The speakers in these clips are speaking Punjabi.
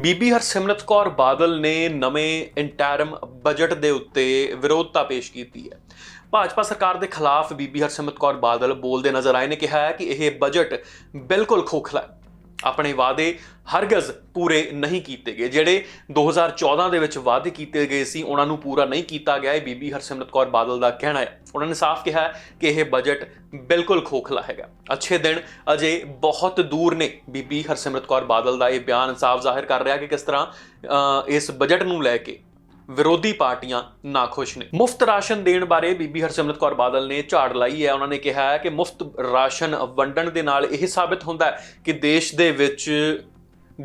ਬੀਬੀ ਹਰਸਿਮਰਤ ਕੌਰ ਬਾਦਲ ਨੇ ਨਵੇਂ ਇੰਟਰਮ ਬਜਟ ਦੇ ਉੱਤੇ ਵਿਰੋਧਤਾ ਪੇਸ਼ ਕੀਤੀ ਹੈ। ਭਾਜਪਾ ਸਰਕਾਰ ਦੇ ਖਿਲਾਫ ਬੀਬੀ ਹਰਸਿਮਰਤ ਕੌਰ ਬਾਦਲ ਬੋਲਦੇ ਨਜ਼ਰ ਆਏ ਨੇ, ਕਿਹਾ ਹੈ ਕਿ ਇਹ ਬਜਟ ਬਿਲਕੁਲ ਖੋਖਲਾ ਹੈ। ਆਪਣੇ ਵਾਅਦੇ ਹਰਗਜ਼ ਪੂਰੇ ਨਹੀਂ ਕੀਤੇ ਗਏ। ਜਿਹੜੇ 2014 ਦੇ ਵਿੱਚ ਵਾਅਦੇ ਕੀਤੇ ਗਏ ਸੀ, ਉਹਨਾਂ ਨੂੰ ਪੂਰਾ ਨਹੀਂ ਕੀਤਾ ਗਿਆ। ਇਹ ਬੀਬੀ ਹਰਸਿਮਰਤ ਕੌਰ ਬਾਦਲ ਦਾ ਕਹਿਣਾ ਹੈ। ਉਹਨਾਂ ਨੇ ਸਾਫ਼ ਕਿਹਾ ਕਿ ਇਹ ਬਜਟ ਬਿਲਕੁਲ ਖੋਖਲਾ ਹੈਗਾ। ਅੱਛੇ ਦਿਨ ਅਜੇ ਬਹੁਤ ਦੂਰ ਨੇ ਬੀਬੀ ਹਰਸਿਮਰਤ ਕੌਰ ਬਾਦਲ ਦਾ ਇਹ ਬਿਆਨ। ਸਾਫ਼ ਜ਼ਾਹਿਰ ਕਰ ਰਿਹਾ ਕਿ ਕਿਸ ਤਰ੍ਹਾਂ ਇਸ ਬਜਟ ਨੂੰ ਲੈ ਕੇ ਵਿਰੋਧੀ ਪਾਰਟੀਆਂ ਨਾਖੁਸ਼ ਨੇ। ਮੁਫਤ ਰਾਸ਼ਨ ਦੇਣ ਬਾਰੇ ਬੀਬੀ ਹਰਸਿਮਰਤ ਕੌਰ ਬਾਦਲ ਨੇ ਝਾੜ ਲਾਈ ਹੈ। ਉਹਨਾਂ ਨੇ ਕਿਹਾ ਹੈ ਕਿ ਮੁਫਤ ਰਾਸ਼ਨ ਵੰਡਣ ਦੇ ਨਾਲ ਇਹ ਸਾਬਿਤ ਹੁੰਦਾ ਹੈ ਕਿ ਦੇਸ਼ ਦੇ ਵਿੱਚ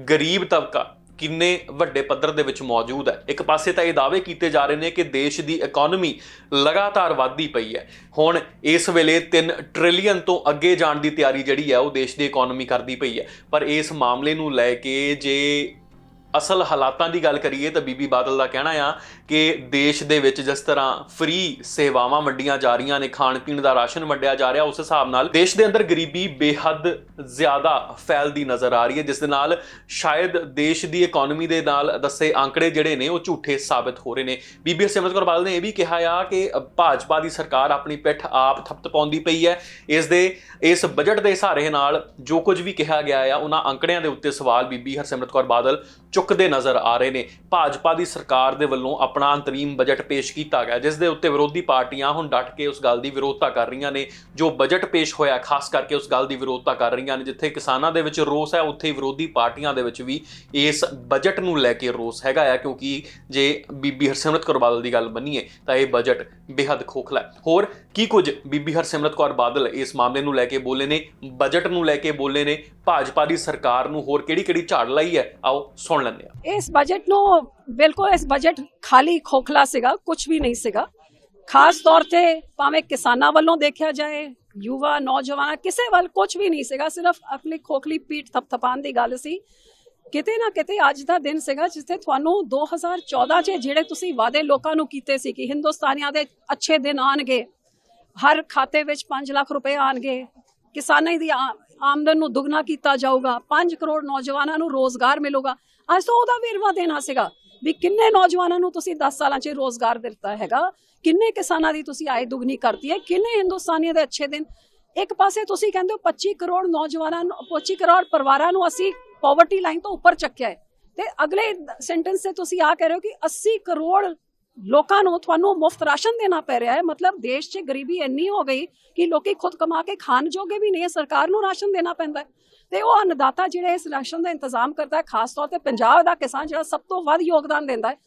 ਗਰੀਬ ਤਬਕਾ ਕਿੰਨੇ ਵੱਡੇ ਪੱਧਰ ਦੇ ਵਿੱਚ ਮੌਜੂਦ ਹੈ। ਇੱਕ ਪਾਸੇ ਤਾਂ ਇਹ ਦਾਅਵੇ ਕੀਤੇ ਜਾ ਰਹੇ ਨੇ ਕਿ ਦੇਸ਼ ਦੀ ਇਕਨੋਮੀ ਲਗਾਤਾਰ ਵਧਦੀ ਪਈ ਹੈ। ਹੁਣ ਇਸ ਵੇਲੇ 3 ਟ੍ਰਿਲੀਅਨ ਤੋਂ ਅੱਗੇ ਜਾਣ ਦੀ ਤਿਆਰੀ ਜਿਹੜੀ ਹੈ, ਉਹ ਦੇਸ਼ ਦੀ ਇਕਨੋਮੀ ਕਰਦੀ ਪਈ ਹੈ। ਪਰ ਇਸ ਮਾਮਲੇ ਨੂੰ ਲੈ ਕੇ ਜੇ ਅਸਲ ਹਾਲਾਤਾਂ ਦੀ ਗੱਲ ਕਰੀਏ ਤਾਂ ਬੀਬੀ ਬਾਦਲ ਦਾ ਕਹਿਣਾ ਆ ਕਿ ਦੇਸ਼ ਦੇ ਵਿੱਚ ਜਿਸ ਤਰ੍ਹਾਂ ਫ੍ਰੀ ਸੇਵਾਵਾਂ ਵੰਡੀਆਂ ਜਾ ਰਹੀਆਂ ਨੇ, ਖਾਣ ਪੀਣ ਦਾ ਰਾਸ਼ਨ ਵੰਡਿਆ ਜਾ ਰਿਹਾ, ਉਸ ਹਿਸਾਬ ਨਾਲ ਦੇਸ਼ ਦੇ ਅੰਦਰ ਗਰੀਬੀ ਬੇਹੱਦ ਜ਼ਿਆਦਾ ਫੈਲਦੀ ਨਜ਼ਰ ਆ ਰਹੀ ਹੈ, ਜਿਸ ਦੇ ਨਾਲ ਸ਼ਾਇਦ ਦੇਸ਼ ਦੀ ਇਕਨੋਮੀ ਦੇ ਨਾਲ ਦੱਸੇ ਅੰਕੜੇ ਜਿਹੜੇ ਨੇ, ਉਹ ਝੂਠੇ ਸਾਬਤ ਹੋ ਰਹੇ ਨੇ। ਬੀਬੀ ਸਿਮਰਤ ਕੌਰ ਬਾਦਲ ਨੇ ਇਹ ਵੀ ਕਿਹਾ ਆ ਕਿ ਭਾਜਪਾ ਦੀ ਸਰਕਾਰ ਆਪਣੀ ਪਿੱਠ ਆਪ ਥਪਥਪਾਉਂਦੀ ਪਈ ਹੈ। ਇਸ ਦੇ, ਇਸ ਬਜਟ ਦੇ ਸਹਾਰੇ ਨਾਲ ਜੋ ਕੁਝ ਵੀ ਕਿਹਾ ਗਿਆ ਆ, ਉਹਨਾਂ ਅੰਕੜਿਆਂ ਦੇ ਉੱਤੇ ਸਵਾਲ ਬੀਬੀ ਹਰਸਿਮਰਤ ਕੌਰ ਬਾਦਲ ਚੁੱਕ ਚੁੱਕਦੇ ਨਜ਼ਰ ਆ ਰਹੇ ਨੇ। ਭਾਜਪਾ ਦੀ ਸਰਕਾਰ ਦੇ ਵੱਲੋਂ ਆਪਣਾ ਅੰਤਰੀਮ ਬਜਟ ਪੇਸ਼ ਕੀਤਾ ਗਿਆ, ਜਿਸ ਦੇ ਉੱਤੇ ਵਿਰੋਧੀ ਪਾਰਟੀਆਂ ਹੁਣ ਡਟ ਕੇ ਉਸ ਗੱਲ ਦੀ ਵਿਰੋਧਤਾ ਕਰ ਰਹੀਆਂ ਨੇ। ਜੋ ਬਜਟ ਪੇਸ਼ ਹੋਇਆ, ਖਾਸ ਕਰਕੇ ਉਸ ਗੱਲ ਦੀ ਵਿਰੋਧਤਾ ਕਰ ਰਹੀਆਂ ਨੇ, ਜਿੱਥੇ ਕਿਸਾਨਾਂ ਦੇ ਵਿੱਚ ਰੋਸ ਹੈ, ਉੱਥੇ ਵਿਰੋਧੀ ਪਾਰਟੀਆਂ ਦੇ ਵਿੱਚ ਵੀ ਇਸ ਬਜਟ ਨੂੰ ਲੈ ਕੇ ਰੋਸ ਹੈਗਾ ਆ। ਕਿਉਂਕਿ ਜੇ ਬੀਬੀ ਹਰਸਿਮਰਤ ਕੌਰ ਬਾਦਲ ਦੀ ਗੱਲ ਮੰਨੀਏ, ਤਾਂ ਇਹ ਬਜਟ ਬੇਹੱਦ ਖੋਖਲਾ ਹੈ। ਹੋਰ, ਕੀ ਕੁਝ ਬੀਬੀ ਹਰਸਿਮਰਤ ਕੌਰ ਬਾਦਲ ਇਸ ਮਾਮਲੇ ਨੂੰ ਲੈ ਕੇ ਬੋਲੇ ਨੇ, ਬਜਟ ਨੂੰ ਲੈ ਕੇ ਬੋਲੇ ਨੇ, ਭਾਜਪਾ ਦੀ ਸਰਕਾਰ ਨੂੰ ਹੋਰ ਕਿਹੜੀ-ਕਿਹੜੀ ਝਾੜ ਲਾਈ ਹੈ? ਆਓ ਸੁਣ ਲੈਂਦੇ ਹਾਂ ਇਸ ਬਜਟ ਨੂੰ ਬਿਲਕੁਲ ਇਸ ਬਜਟ ਖਾਲੀ ਖੋਖਲਾ ਸੀਗਾ ਕੁਝ ਵੀ ਨਹੀਂ ਸੀਗਾ। ਖਾਸ ਤੌਰ ਤੇ ਭਾਵੇਂ ਕਿਸਾਨਾਂ ਵੱਲੋਂ ਦੇਖਿਆ ਜਾਏ, ਯੁਵਾ, ਨੌਜਵਾਨਾਂ, ਕਿਸੇ ਵੱਲ ਕੁਝ ਵੀ ਨਹੀਂ ਸੀਗਾ, ਸਿਰਫ ਆਪਣੀ ਖੋਖਲੀ ਪੀਠ ਥਪਥਪਾਉਣ ਦੀ ਗੱਲ ਸੀ। ਕਿਤੇ ਨਾ ਕਿਤੇ ਅੱਜ ਦਾ ਦਿਨ ਸੀਗਾ ਜਿੱਥੇ ਤੁਹਾਨੂੰ 2014 'ਚ ਜਿਹੜੇ ਤੁਸੀਂ ਵਾਅਦੇ ਲੋਕਾਂ ਨੂੰ ਕੀਤੇ ਸੀ ਕਿ ਹਿੰਦੁਸਤਾਨੀਆਂ ਦੇ ਅੱਛੇ ਦਿਨ ਆਣਗੇ ਹਰ ਖਾਤੇ ਵਿੱਚ 5 ਲੱਖ ਰੁਪਏ ਆਣਗੇ ਕਿਸਾਨਾਂ ਦੀ ਆ- ਆਮਦਨ ਨੂੰ ਦੁੱਗਣਾ ਕੀਤਾ ਜਾਊਗਾ 5 ਕਰੋੜ ਨੌਜਵਾਨਾਂ ਨੂੰ ਰੋਜ਼ਗਾਰ ਮਿਲੂਗਾ ਅੱਜ ਤਾਂ ਉਹਦਾ ਵੇਰਵਾ ਦੇਣਾ ਸੀਗਾ ਵੀ ਕਿੰਨੇ ਨੌਜਵਾਨਾਂ ਨੂੰ ਤੁਸੀਂ 10 ਸਾਲਾਂ 'ਚ ਰੋਜ਼ਗਾਰ ਦਿੱਤਾ ਹੈਗਾ, ਕਿੰਨੇ ਕਿਸਾਨਾਂ ਦੀ ਤੁਸੀਂ ਆਏ ਦੁੱਗਣੀ ਕਰਤੀ ਹੈ, ਕਿੰਨੇ ਹਿੰਦੁਸਤਾਨੀਆਂ ਦੇ ਅੱਛੇ ਦਿਨ। ਇੱਕ ਪਾਸੇ ਤੁਸੀਂ ਕਹਿੰਦੇ ਹੋ 25 ਕਰੋੜ ਨੌਜਵਾਨਾਂ ਨੂੰ 25 ਕਰੋੜ ਪਰਿਵਾਰਾਂ ਨੂੰ ਅਸੀਂ ਪਾਵਰਟੀ ਲਾਈਨ ਤੋਂ ਉੱਪਰ ਚੱਕਿਆ ਹੈ। ਤੇ ਅਗਲੇ ਸੈਂਟੈਂਸ ਤੇ ਤੁਸੀਂ ਆ ਕਹਿ ਰਹੇ ਹੋ ਕਿ 80 ਕਰੋੜ ਲੋਕਾਂ ਨੂੰ ਤੁਹਾਨੂੰ ਮੁਫਤ ਰਾਸ਼ਨ ਦੇਣਾ ਪੈ ਰਿਹਾ ਹੈ। ਮਤਲਬ ਦੇਸ਼ 'ਚ ਗਰੀਬੀ ਇੰਨੀ ਹੋ ਗਈ ਕਿ ਲੋਕੀ ਖੁਦ ਕਮਾ ਕੇ ਖਾਣ ਜੋਗੇ ਵੀ ਨਹੀਂ ਹੈ ਸਰਕਾਰ ਨੂੰ ਰਾਸ਼ਨ ਦੇਣਾ ਪੈਂਦਾ ਤੇ ਉਹ ਅੰਨਦਾਤਾ ਜਿਹੜਾ ਇਸ ਰਾਸ਼ਨ ਦਾ ਇੰਤਜ਼ਾਮ ਕਰਦਾ ਹੈ, ਖਾਸ ਤੌਰ ਤੇ ਪੰਜਾਬ ਦਾ ਕਿਸਾਨ ਜਿਹੜਾ ਸਭ ਤੋਂ ਵੱਧ ਯੋਗਦਾਨ ਦਿੰਦਾ ਹੈ,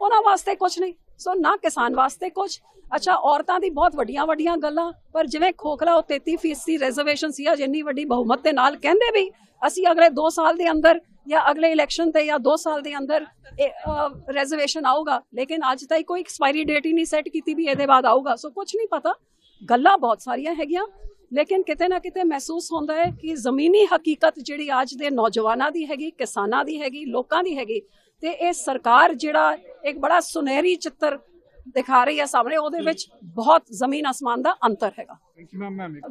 ਉਹਨਾਂ ਵਾਸਤੇ ਕੁਝ ਨਹੀਂ। ਸੋ ਨਾ ਕਿਸਾਨ ਵਾਸਤੇ ਕੁਝ ਅੱਛਾ, ਔਰਤਾਂ ਦੀ ਬਹੁਤ ਵੱਡੀਆਂ ਵੱਡੀਆਂ ਗੱਲਾਂ, ਪਰ ਜਿਵੇਂ ਖੋਖਲਾ ਉਹ 33% ਰਿਜ਼ਰਵੇਸ਼ਨ ਸੀ, ਅੱਜ ਇੰਨੀ ਵੱਡੀ ਬਹੁਮਤ ਦੇ ਨਾਲ ਕਹਿੰਦੇ ਵੀ ਅਸੀਂ ਅਗਲੇ 2 ਸਾਲ ਦੇ ਅੰਦਰ या अगले इलेक्शन पे या दो साल के अंदर ਰਿਜ਼ਰਵੇਸ਼ਨ ਆਊਗਾ। ਲੇਕਿਨ ਅੱਜ ਤਾਈ ਕੋਈ ਐਕਸਪਾਇਰੀ ਡੇਟ ਹੀ ਨਹੀਂ ਸੈੱਟ ਕੀਤੀ ਵੀ ਇਹਦੇ ਬਾਅਦ ਆਊਗਾ। ਸੋ ਕੁਝ ਨਹੀਂ ਪਤਾ। ਗੱਲਾਂ ਬਹੁਤ ਸਾਰੀਆਂ ਹੈਗੀਆਂ। ਲੇਕਿਨ ਕਿਤੇ ਨਾ ਕਿਤੇ ਮਹਿਸੂਸ ਹੁੰਦਾ ਹੈ ਕਿ ਜ਼ਮੀਨੀ ਹਕੀਕਤ ਜਿਹੜੀ ਅੱਜ ਦੇ ਨੌਜਵਾਨਾਂ ਦੀ ਹੈਗੀ ਕਿਸਾਨਾਂ ਦੀ ਹੈਗੀ ਲੋਕਾਂ ਦੀ ਹੈਗੀ ਤੇ ਇਹ ਸਰਕਾਰ ਜਿਹੜਾ ਇੱਕ ਬੜਾ ਸੁਨਹਿਰੀ ਚਿੱਤਰ ਦਿਖਾ ਰਹੀ ਹੈ ਸਾਹਮਣੇ ਉਹਦੇ ਵਿੱਚ ਬਹੁਤ ਜ਼ਮੀਨ ਅਸਮਾਨ ਦਾ ਅੰਤਰ ਹੈਗਾ।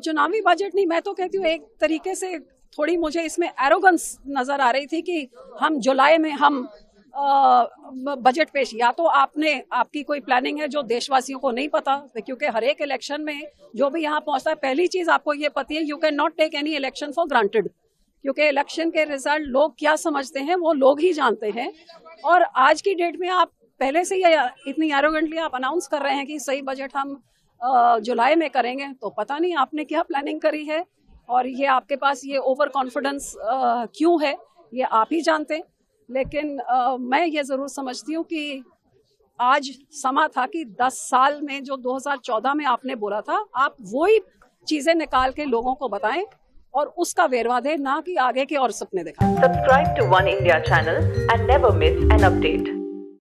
ਚੁਣਾਵੀ ਬਜਟ ਨਹੀਂ ਮੈਂ ਤਾਂ ਕਹਤੀ ਹੂੰ ਇੱਕ ਤਰੀਕੇ ਸੇ थोड़ी मुझे इसमें एरोगेंस नज़र आ रही थी कि हम जुलाई में हम बजट पेश, या तो आपने, आपकी कोई प्लानिंग है जो देशवासियों को नहीं पता, क्योंकि हर एक इलेक्शन में जो भी यहाँ पहुँचता है, पहली चीज़ आपको ये पता है you can not take any election for granted क्योंकि इलेक्शन के रिज़ल्ट लोग क्या समझते हैं, वो लोग ही जानते हैं, और आज की डेट में आप पहले से ही, इतनी एरोगेंटली आप अनाउंस कर रहे हैं कि सही बजट हम जुलाई में करेंगे तो पता नहीं आपने क्या प्लानिंग करी है और ये आपके पास ये ओवर कॉन्फिडेंस क्यों है ये आप ही जानते हैं लेकिन अ, मैं ये ज़रूर समझती हूँ कि आज समा था कि 10 साल में जो 2014 में आपने बोला था आप वही चीज़ें निकाल के लोगों को बताएँ और उसका वेरवा दें ना कि आगे के और सपने दिखाएँ subscribe to one India channel and never miss an update.